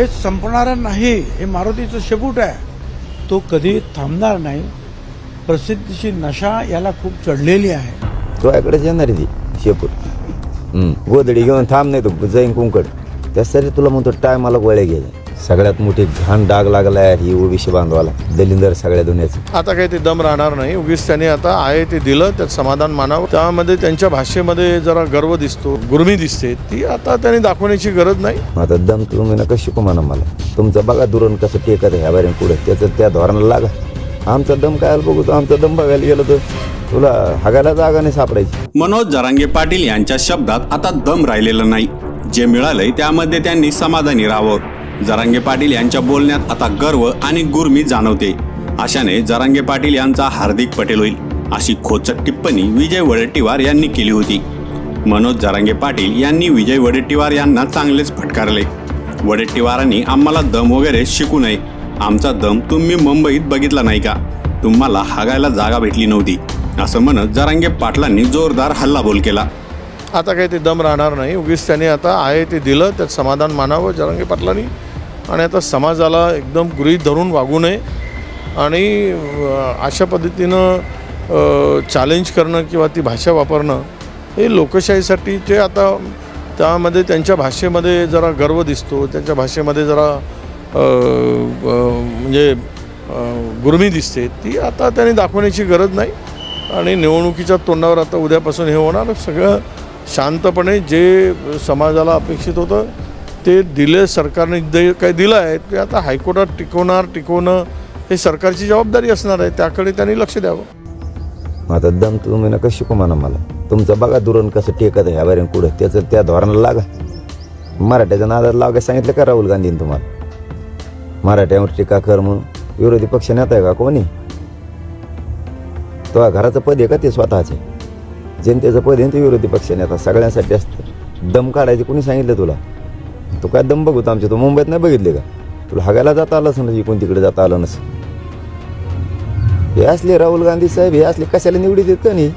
हे संपणारं नाही हे मारुतीचं शेपूट आहे. तो कधी थांबणार नाही. प्रसिद्धीची नशा याला खूप चढलेली आहे. तुझ्याकडेच येणार आहे ती शेपूट. हम्म. गोधडी घेऊन थांब नाही तो जाईन कुंकड त्यासाठी तुला म्हणतो टायमाला गोळ्या घ्यायला सगळ्यात मोठी घाण डाग लागलाय ही ओबीसी बांधवाला दलिंदर सगळ्या दुनियाचं. आता काही ते दम राहणार नाही. उगीच त्यांनी आता आहे ते दिलं त्यात समाधान मानावं. त्यामध्ये त्यांच्या भाषेमध्ये जरा गर्व दिसतो गुरमी दिसते. ती आता त्यांनी दाखवण्याची गरज नाही. आता दम तुम्ही नका शिकू म्हणा मला. तुमचं बघा दुरण कसं टेकत आहे ह्या बारीन पुढे. त्याचं त्या धोरणाला लागा. आमचा दम काय बघू तो? आमचा दम बघायला गेलो तर तुला हागायला जागा नाही सापडायची. मनोज जरांगे पाटील यांच्या शब्दात आता दम राहिलेला नाही. जे मिळालंय त्यामध्ये त्यांनी समाधानी राहावं. जरांगे पाटील यांच्या बोलण्यात आता गर्व आणि गुरमी जाणवते. अशाने जरांगे पाटील यांचा हार्दिक पटेल होईल अशी खोचक टिप्पणी विजय वडेट्टीवार यांनी केली होती. मनोज जरांगे पाटील यांनी विजय वडेट्टीवार यांना चांगलेच फटकारले. वडेट्टीवारांनी आम्हाला दम वगैरे शिकू नये. आमचा दम तुम्ही मुंबईत बघितला नाही का? तुम्हाला हागायला जागा भेटली नव्हती असं म्हणत जरांगे पाटलांनी जोरदार हल्लाबोल केला. आता काही ते दम राहणार नाही. उगीच त्यांनी आता आहे ते दिलं त्यात समाधान मानावं जरांगे पाटलांनी. आणि आता समाजाला एकदम गृहीत धरून वागू नये आणि अशा पद्धतीनं चॅलेंज करणं किंवा ती भाषा वापरणं हे लोकशाहीसाठी ते आता त्यामध्ये त्यांच्या भाषेमध्ये जरा गर्व दिसतो त्यांच्या भाषेमध्ये जरा म्हणजे गुरमी दिसते ती आता त्यांनी दाखवण्याची गरज नाही. आणि निवडणुकीच्या तोंडावर आता उद्यापासून हे होणार सगळं शांतपणे जे समाजाला अपेक्षित होतं ते दिले सरकारने जे काही दिलं आहे ते आता हायकोर्टात टिकवणार टिकवणं हे सरकारची जबाबदारी असणार आहे त्याकडे त्यांनी लक्ष द्यावं. आता दम तुम्ही नका शिकू म्हणा मला. तुमचं बघा दुरण कसं टेकत आहे ह्या कुठं. त्याचं त्या धोरणाला लागा. मराठ्याच्या नादाला लागायला सांगितलं का राहुल गांधीने तुम्हाला? मराठ्यावर टीका कर म्हणून. विरोधी पक्ष नेता आहे का कोणी? तो घराचं पद आहे का ते स्वतःचे? जनतेचं पद आहे ते विरोधी पक्ष नेता सगळ्यांसाठी असतं. दम काढायचे कोणी सांगितलं तुला? तो काय दम बघतो आमच्या तो मुंबईत नाही बघितले का? तुला हागायला जाता आलं असं इकडून तिकडे जाता आलं नसं. हे असले राहुल गांधी साहेब हे असले कशाला निवडी देत का नाही?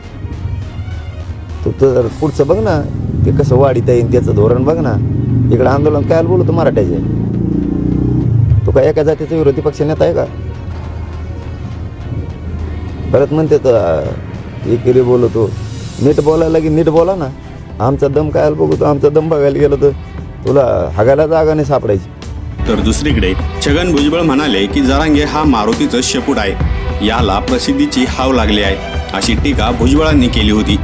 तू तर पुढचं बघ ना ते कसं वाढीत येईल त्याचं धोरण बघ ना इकडं आंदोलन काय बोलतो मराठ्याचे? तू काय एका जातीचा विरोधी पक्ष नेता आहे का? परत म्हणते तर एकेरी बोलतो नीट बोलायला की नीट बोला ना. आमचा दम काय बघू तो आमचा दम बघायला गेलो तर. तुला हागायला जागा नाही सापडायची. तर दुसरीकडे छगन भुजबळ म्हणाले की जरांगे हा मारुतीचं शेपूट आहे. याला प्रसिद्धीची हाव लागली आहे अशी टीका भुजबळांनी केली होती.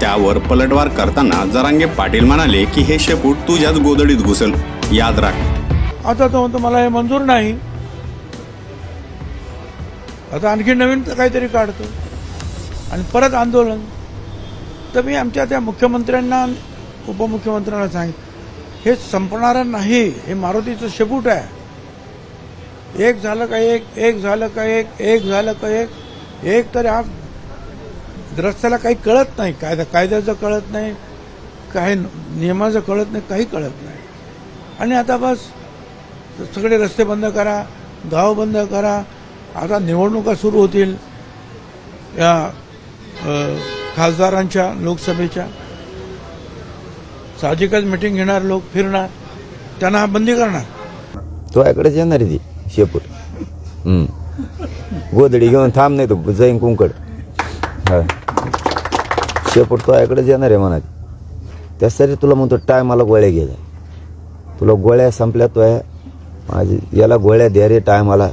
त्यावर पलटवार करताना जरांगे पाटील म्हणाले की हे शेपूट तुझ्याच गोदडीत घुसल. याद राख. आता तो म्हणतो मला हे मंजूर नाही. आता आणखी नवीन काहीतरी काढतो. आणि परत आंदोलन. तर मी आमच्या त्या मुख्यमंत्र्यांना उपमुख्यमंत्र्यांना सांगितलं. हे संपणारं नाही. हे मारुतीचं शेपूट आहे. एक झालं का एक एक झालं का एक एक झालं का एक एक तर आज रस्त्याला काही कळत नाही. कायदा कायद्याचं कळत नाही. काही नियमाचं कळत नाही काही कळत नाही. आणि आता बस सगळे रस्ते बंद करा गाव बंद करा. आता निवडणुका सुरू होतील. या खासदारांच्या लोकसभेच्या. साहजिकच मिटिंग घेणार लोक फिरणार. त्यांना बंदी करणार. तुझ्याकडेच येणार आहे ती शेपूट. गोधडी घेऊन थांब नाही तो जैन कुंकड. हा. शेपूट तुझ्याकडेच येणार आहे म्हणा त्यासाठी तुला म्हणतो टायमाला गोळ्या घ्यायच्या तुला गोळ्या संपल्या तो आहे माझी याला गोळ्या द्या रे टायमाला.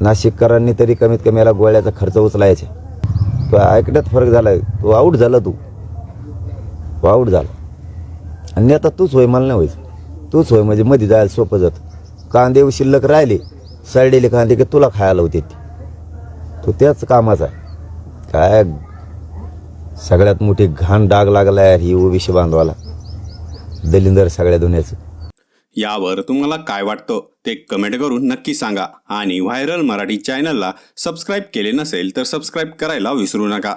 नाशिककरांनी तरी कमीत कमी याला गोळ्याचा खर्च उचलायचा. तो ऐकण्यात फरक झाला तू आऊट झाला तू. तू आऊट झाला. आणि आता तूच होय मला नाही व्हायचं. तूच होय म्हणजे मध्ये जायला सोपं जातं. कांदे शिल्लक राहिले सडलेले कांदे की तुला खायला होते तो. त्याच कामाचा आहे. काय? सगळ्यात मोठी घाण डाग लागला आहे ही ओबीसी बांधवाला. दलिंदर सगळ्या दुनियाचं. यावर तुम्हाला काय वाटतं ते कमेंट करून नक्की सांगा. आणि व्हायरल मराठी चॅनलला सबस्क्राईब केले नसेल तर सबस्क्राईब करायला विसरू नका.